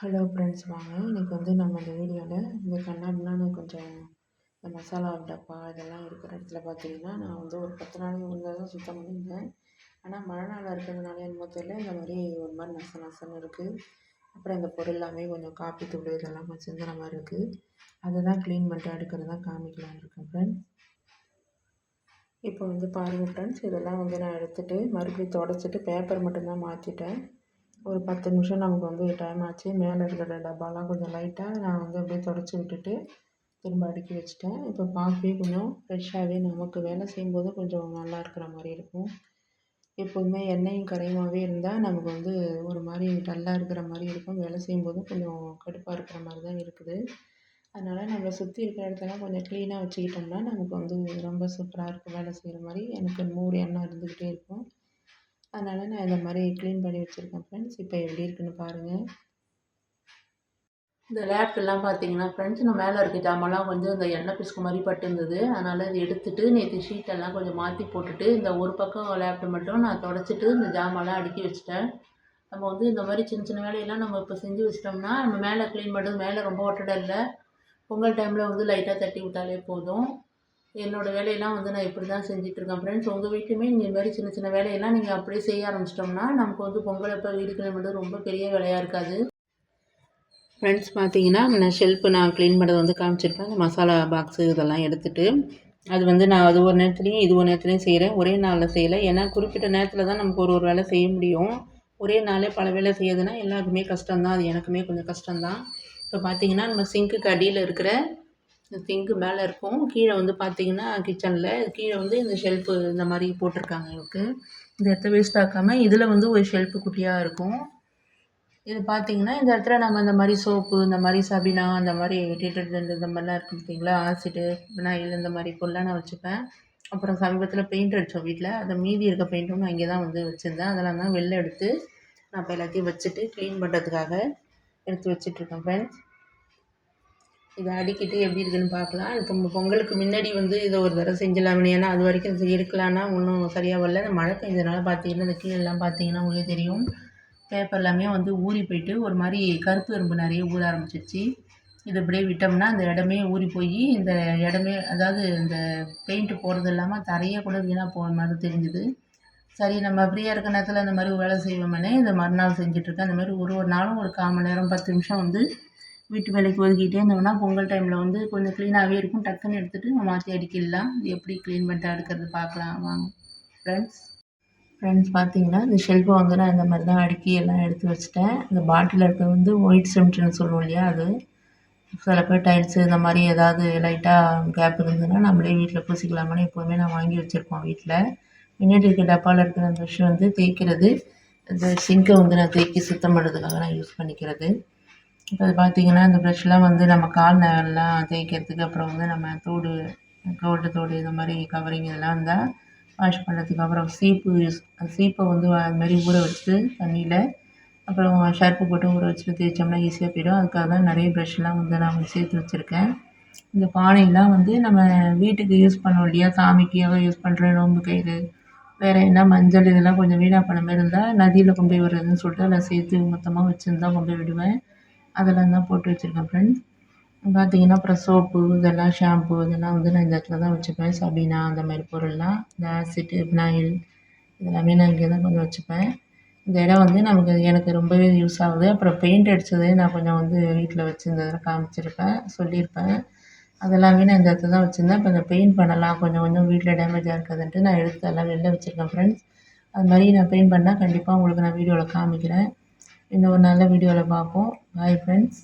Hello friends வாங்க. இன்றைக்கி வந்து நம்ம இந்த வீடியோவில் இந்த கண்ணாபின்னான்னு கொஞ்சம் இந்த மசாலா டப்பா இதெல்லாம் இருக்கிற இடத்துல பார்த்தீங்கன்னா நான் வந்து ஒரு பத்து நாளைக்கு முன்னாடி தான் சுத்தம் பண்ணியிருந்தேன். ஆனால் மழை நாளாக இருக்கிறதுனால என்னமோ தெரியல. இந்த மாதிரி ஒரு மாதிரி நச நசன்னு இருக்குது அப்புறம் இந்த பொருள் எல்லாமே கொஞ்சம் காப்பி தூள் இதெல்லாம் கொஞ்சம் சிந்துற மாதிரி இருக்குது அதை தான் க்ளீன் பண்ணிட்டு எடுக்கிறது தான் காமிக்கலாம் இருக்கேன் ஃப்ரெண்ட்ஸ் இப்போ வந்து பாருங்கள் ஃப்ரெண்ட்ஸ் இதெல்லாம் வந்து நான் எடுத்துகிட்டு மறுபடியும் தொடச்சிட்டு பேப்பர் மட்டும்தான் மாற்றிட்டேன் ஒரு பத்து நிமிஷம் நமக்கு வந்து டைம் ஆச்சு. மேலே இருக்கிற டப்பாலாம் கொஞ்சம் லைட்டாக நான் வந்து அப்படியே தொடச்சி விட்டுட்டு திரும்ப அடுக்கி வச்சுட்டேன். இப்போ பார்க்கவே கொஞ்சம் ஃப்ரெஷ்ஷாகவே நமக்கு வேலை செய்யும்போது கொஞ்சம் நல்லா இருக்கிற மாதிரி இருக்கும். எப்போதுமே எண்ணெயும் கரையுமாகவே இருந்தால் நமக்கு வந்து ஒரு மாதிரி டல்லாக இருக்கிற மாதிரி இருக்கும். வேலை செய்யும்போதும் கொஞ்சம் கடுப்பாக இருக்கிற மாதிரி தான் இருக்குது. அதனால் நம்ம சுற்றி இருக்கிற இடத்தெல்லாம் கொஞ்சம் க்ளீனாக வச்சுக்கிட்டோம்னா நமக்கு வந்து ரொம்ப சூப்பராக இருக்கும். வேலை செய்கிற மாதிரி எனக்கு மூடு எண்ணம் இருந்துக்கிட்டே இருக்கும். அதனால் நான் இந்த மாதிரி க்ளீன் பண்ணி வச்சுருக்கேன் ஃப்ரெண்ட்ஸ் இப்போ எப்படி இருக்குன்னு பாருங்கள் இந்த லேப்டெல்லாம் பார்த்தீங்கன்னா ஃப்ரெண்ட்ஸ் நான் மேலே இருக்க ஜாமெல்லாம் கொஞ்சம் இந்த எண்ணெய் பிசுக்கு மாதிரி பட்டுருந்தது அதனால் அதை எடுத்துகிட்டு நேற்று ஷீட்டெல்லாம் கொஞ்சம் மாற்றி போட்டுட்டு இந்த ஒரு பக்கம் லேப்டு மட்டும் நான் தொடச்சிட்டு இந்த ஜாமெல்லாம் அடுக்கி வச்சுட்டேன். நம்ம வந்து இந்த மாதிரி சின்ன சின்ன வேலையெல்லாம் நம்ம இப்போ செஞ்சு வச்சிட்டோம்னா நம்ம மேலே க்ளீன் பண்ணுறது மேலே ரொம்ப ஒட்டடை இல்லை. பொங்கல் டைமில் வந்து லைட்டாக தட்டி விட்டாலே போதும். என்னோடய வேலையெல்லாம் வந்து நான் இப்படி தான் செஞ்சிட்ருக்கேன். ஃப்ரெண்ட்ஸ் உங்கள் வீட்லையுமே நீங்கள் இந்த மாதிரி சின்ன சின்ன வேலையெல்லாம் நீங்கள் அப்படியே செய்ய ஆரம்பிச்சிட்டோம்னா நமக்கு வந்து பொங்கல் அப்போ வீடு க்ளீன் பண்ணுறது ரொம்ப பெரிய வேலையாக இருக்காது. ஃப்ரெண்ட்ஸ் பார்த்தீங்கன்னா நான் ஷெல்ஃபு நான் க்ளீன் பண்ணுறது வந்து காமிச்சிருப்பேன். அந்த மசாலா பாக்ஸு இதெல்லாம் எடுத்துகிட்டு அது வந்து நான் அது ஒரு நேரத்துலையும் இது ஒரு நேரத்துலையும் செய்கிறேன் ஒரே நாளில் செய்யலை. ஏன்னா குறிப்பிட்ட நேரத்தில் தான் நமக்கு ஒரு ஒரு வேலை செய்ய முடியும். ஒரே நாளே பல வேலை செய்யுதுன்னா எல்லாருக்குமே கஷ்டம்தான். அது எனக்குமே கொஞ்சம் கஷ்டம்தான். இப்போ பார்த்தீங்கன்னா நம்ம சிங்க்குக்கு அடியில் இருக்கிற சிங்க்கு மேலே இருக்கும். கீழே வந்து பார்த்தீங்கன்னா கிச்சனில் கீழே வந்து இந்த ஷெல்ஃபு இந்த மாதிரி போட்டிருக்காங்க எங்களுக்கு இந்த இடத்த வேஸ்ட் ஆக்காமல் இதில் வந்து ஒரு ஷெல்ஃபு குட்டியாக இருக்கும். இது பார்த்தீங்கன்னா இந்த இடத்துல நம்ம இந்த மாதிரி சோப்பு இந்த மாதிரி சபினா அந்த மாதிரி டிட்டர்ஜென்ட் இந்த மாதிரிலாம் இருக்குது பார்த்தீங்களா ஆசிடு வினாயில் இந்த மாதிரி பொருளாக நான் வச்சுப்பேன். அப்புறம் சமீபத்தில் பெயிண்ட் அடித்தோம் வீட்டில் அதை மீதி இருக்க பெயிண்ட்டும் நான் இங்கே தான் வந்து வச்சுருந்தேன். அதெல்லாம் தான் வெளில எடுத்து நான் இப்போ எல்லாத்தையும் வச்சுட்டு க்ளீன் பண்ணுறதுக்காக எடுத்து வச்சுட்ருக்கேன் ஃப்ரெண்ட்ஸ் இதை அடிக்கிட்டு எப்படி இருக்குதுன்னு பார்க்கலாம். இப்போ பொங்கலுக்கு முன்னாடி வந்து இதை ஒரு தடவை செஞ்சிடலாமே ஏன்னா அது வரைக்கும் எடுக்கலான்னா ஒன்றும் சரியாக வரல. இந்த மழை பெஞ்சதுனால பார்த்தீங்கன்னா இந்த கீழெல்லாம் பார்த்தீங்கன்னா உங்களுக்கு தெரியும். பேப்பர் எல்லாமே வந்து ஊறி போயிட்டு ஒரு மாதிரி கருப்பு எறும்பு நிறைய ஊற ஆரம்பிச்சிருச்சு. இது அப்படியே விட்டோம்னா அந்த இடமே ஊறி போய் இந்த இடமே அதாவது இந்த பெயிண்ட்டு போகிறது இல்லாமல் தரையே கூட வீணாக போகிற மாதிரி தெரிஞ்சுது. சரி நம்ம ஃப்ரீயாக இருக்க நேரத்தில் அந்த மாதிரி வேலை செய்வோம்னே இந்த மறுநாள் செஞ்சிட்ருக்கேன் அந்த மாதிரி ஒரு ஒரு நாளும் ஒரு கால் மணி நேரம் பத்து நிமிஷம் வந்து வீட்டு வேலைக்கு ஒதுக்கிட்டே இருந்தோம்னா பொங்கல் டைமில் வந்து கொஞ்சம் க்ளீனாகவே இருக்கும். டக்குன்னு எடுத்துகிட்டு நம்ம மாற்றி அடிக்கிடலாம் இது எப்படி க்ளீன் பண்ணிட்டு அடுக்கிறது பார்க்கலாம். வாங்க. ஃப்ரெண்ட்ஸ் ஃப்ரெண்ட்ஸ் பார்த்தீங்கன்னா இந்த ஷெல்ஃபு வந்து நான் இந்த மாதிரி தான் அடுக்கி எல்லாம் எடுத்து வச்சுட்டேன். இந்த பாட்டில் இருக்கிறது வந்து ஒயிட் சிமெண்ட்னு சொல்லுவோம் இல்லையா அது. சில பேர் டைல்ஸு இந்த மாதிரி ஏதாவது லைட்டாக கேப் இருந்ததுன்னா நம்மளே வீட்டில் பூசிக்கலாமான்னு எப்போவுமே நான் வாங்கி வச்சுருப்போம் வீட்டில். முன்னாடி இருக்க டப்பாவில் இருக்கிற அந்த விஷயம் வந்து தேய்க்கிறது. இந்த சிங்கை வந்து நான் தேய்க்கி சுத்தம் பண்ணுறதுக்காக நான் யூஸ் பண்ணிக்கிறது. இப்போ அது பார்த்திங்கன்னா இந்த ப்ரஷ்லாம் வந்து நம்ம கால் நகம்லாம் தேய்க்கிறதுக்கு அப்புறம் வந்து நம்ம தோடு கோல்டு தோடு இந்த மாதிரி கவரிங் இதெல்லாம் இருந்தால் வாஷ் பண்ணுறதுக்கு அப்புறம் சீப்பு யூஸ் சீப்பை வந்து அதுமாரி ஊற வச்சு தண்ணியில் அப்புறம் ஷர்ப்பு போட்டு ஊற வச்சுட்டு தேய்ச்சோம்னா ஈஸியாக போயிடும். அதுக்காக தான் நிறைய ப்ரெஷ்லாம் வந்து நான் சேர்த்து வச்சுருக்கேன். இந்த பானையெல்லாம் வந்து நம்ம வீட்டுக்கு யூஸ் பண்ணோம் இல்லையா? சாமிக்காக யூஸ் பண்ணுற நோம்பு கயிறு வேறு என்ன மஞ்சள் இதெல்லாம் கொஞ்சம் வீணாக பண்ண மாதிரி இருந்தால் நதியில் கொண்டு போய் விடுறதுன்னு சொல்லிட்டு அதில் சேர்த்து மொத்தமாக வச்சுருந்தா கொண்டு போய் விடுவேன். அதெல்லாம் தான் போட்டு வச்சுருக்கேன் ஃப்ரெண்ட்ஸ் பார்த்தீங்கன்னா அப்புறம் சோப்பு இதெல்லாம் ஷாம்பு இதெல்லாம் வந்து நான் இந்த இடத்துல தான் வச்சுப்பேன். சபீனா அந்த மாதிரி பொருள்லாம். இந்த ஆசிட்டு பினாயில் இதெல்லாமே நான் இங்கே தான் கொஞ்சம் வச்சுப்பேன். இந்த இடம் வந்து நமக்கு எனக்கு ரொம்பவே யூஸ் ஆகுது. அப்புறம் பெயிண்ட் அடித்ததே நான் கொஞ்சம் வந்து வீட்டில் வச்சுருந்ததில் காமிச்சிருப்பேன் சொல்லியிருப்பேன். அதெல்லாமே நான் இந்த இடத்துல தான் வச்சுருந்தேன். இப்போ இந்த பெயிண்ட் பண்ணலாம் கொஞ்சம் கொஞ்சம் வீட்டில் டேமேஜாக இருக்காதுன்ட்டு நான் எடுத்து எல்லாம் வெளில வச்சுருக்கேன் ஃப்ரெண்ட்ஸ் அது மாதிரி நான் பெயிண்ட் பண்ணால் கண்டிப்பாக உங்களுக்கு நான் வீடியோவில் காமிக்கிறேன். இன்னும் ஒரு நல்ல வீடியோவில் பார்ப்போம். Bye friends